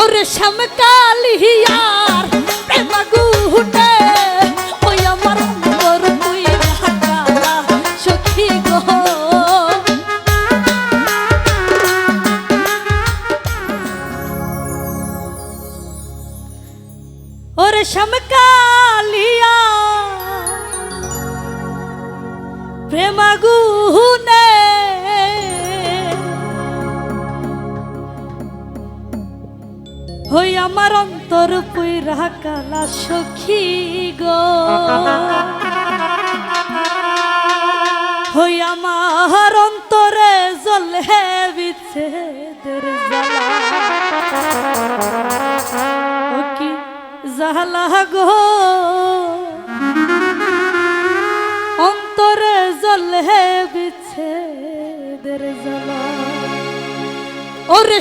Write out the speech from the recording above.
ওর সমকালিয়ার প্রেম গুটে ওই আমার মোর তুই ঢাকা সখী গো। ওর সমকাল হই আমার অন্তর পুইরা কালা সখী গো। হই আমার অন্তরে জল হে বিছে কি জালা গো। অন্তরে ওরে